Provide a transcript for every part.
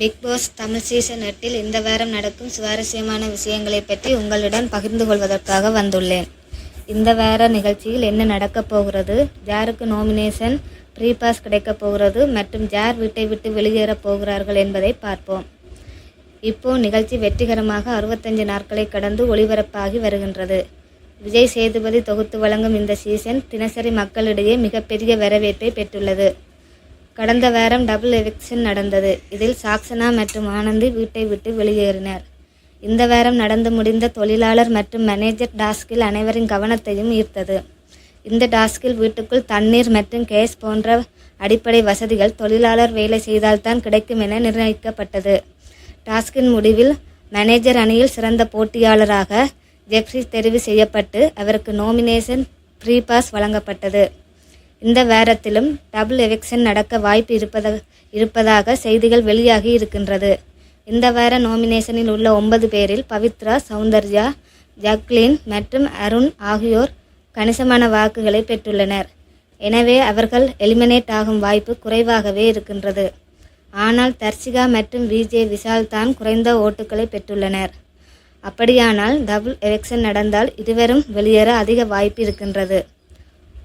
Big pass Tamil season எட்டில் இந்த வாரம் நடக்கும் சுவாரஸ்யமான விஷயங்களை பற்றி உங்களுடன் பகிர்ந்து கொள்வதற்காக வந்துள்ளேன். இந்த வார நிகழ்ச்சியில் என்ன நடக்கப் போகிறது? யாருக்கு நாமினேஷன் ப்ரீ பாஸ் கிடைக்கப் போகிறது மற்றும் யார் வீட்டை விட்டு வெளியேறப் போகிறார்கள் என்பதை பார்ப்போம். இப்போ நிகழ்ச்சி வெற்றிகரமாக அறுபத்தஞ்சு நாட்களை கடந்து ஒளிபரப்பாகி வருகின்றது. விஜய் சேதுபதி தொகுத்து வழங்கும் இந்த சீசன் தினசரி மக்களிடையே மிகப்பெரிய வரவேற்பை பெற்றுள்ளது. கடந்த வாரம் டபுள் எவிக்ஷன் நடந்தது. இதில் சாக்சனா மற்றும் ஆனந்தி வீட்டை விட்டு வெளியேறினர். இந்த வாரம் நடந்து முடிந்த தொழிலாளர் மற்றும் மேனேஜர் டாஸ்கில் அனைவரின் கவனத்தையும் ஈர்த்தது. இந்த டாஸ்கில் வீட்டுக்குள் தண்ணீர் மற்றும் கேஸ் போன்ற அடிப்படை வசதிகள் தொழிலாளர் வேலை செய்தால்தான் கிடைக்கும் என நிர்ணயிக்கப்பட்டது. டாஸ்கின் முடிவில் மேனேஜர் அணியில் சிறந்த போட்டியாளராக ஜெப்ரி தெரிவு செய்யப்பட்டு அவருக்கு நோமினேஷன் ப்ரீ பாஸ் வழங்கப்பட்டது. இந்த வாரத்திலும் டபுள் எவிக்ஷன் நடக்க வாய்ப்பு இருப்பதாக இருப்பதாக செய்திகள் வெளியாகி இருக்கின்றது. இந்த வார நாமினேஷனில் உள்ள ஒன்பது பேரில் பவித்ரா சௌந்தர்யா ஜக்லின் மற்றும் அருண் ஆகியோர் கணிசமான வாக்குகளை பெற்றுள்ளனர். எனவே அவர்கள் எலிமினேட் ஆகும் வாய்ப்பு குறைவாகவே இருக்கின்றது. ஆனால் தர்ஷிகா மற்றும் விஜே விஷால் தான் குறைந்த ஓட்டுகளை பெற்றுள்ளனர். அப்படியானால் டபுள் எலெக்ஷன் நடந்தால் இருவரும் வெளியேற அதிக வாய்ப்பு இருக்கின்றது.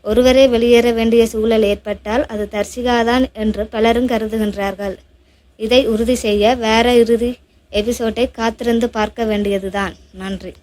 ஒருவரே வெளியேற வேண்டிய சூழல் ஏற்பட்டால் அது தர்சிகாதான் என்று பலரும் கருதுகின்றார்கள். இதை உறுதி செய்ய வேற இறுதி எபிசோட்டை காத்திருந்து பார்க்க வேண்டியதுதான். நன்றி.